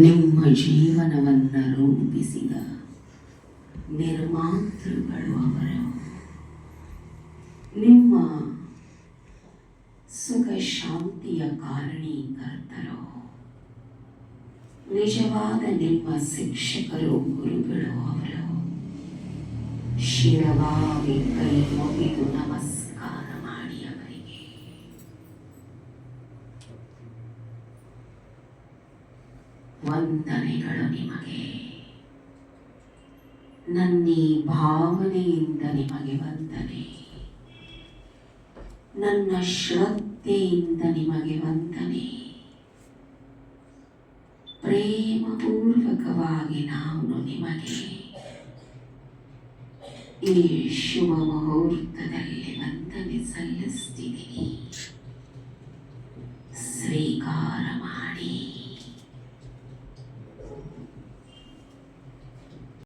ನಿಮ್ಮ ಜೀವನವನ್ನು ರೂಪಿಸಿದ ನಿರ್ಮಾತೃಗಳು ಅವರು. ನಿಮ್ಮ ಸುಖ ಶಾಂತಿಯ ಕಾರಣೀಕರ್ತರು ನಿಜವಾದ ನಿಮ್ಮ ಶಿಕ್ಷಕರು ಗುರುಗಳು ಅವರು. ಶಿರವಾಗಿ ವಂದನೆಗಳು ನಿಮಗೆ. ನನ್ನ ಭಾವನೆಯಿಂದ ನಿಮಗೆ ವಂದನೆ. ನನ್ನ ಶ್ರದ್ಧೆಯಿಂದ ನಿಮಗೆ ವಂದನೆ. ಪ್ರೇಮಪೂರ್ವಕವಾಗಿ ನಾನು ನಿಮಗೆ ಈ ಶುಭ ಮುಹೂರ್ತದಲ್ಲಿ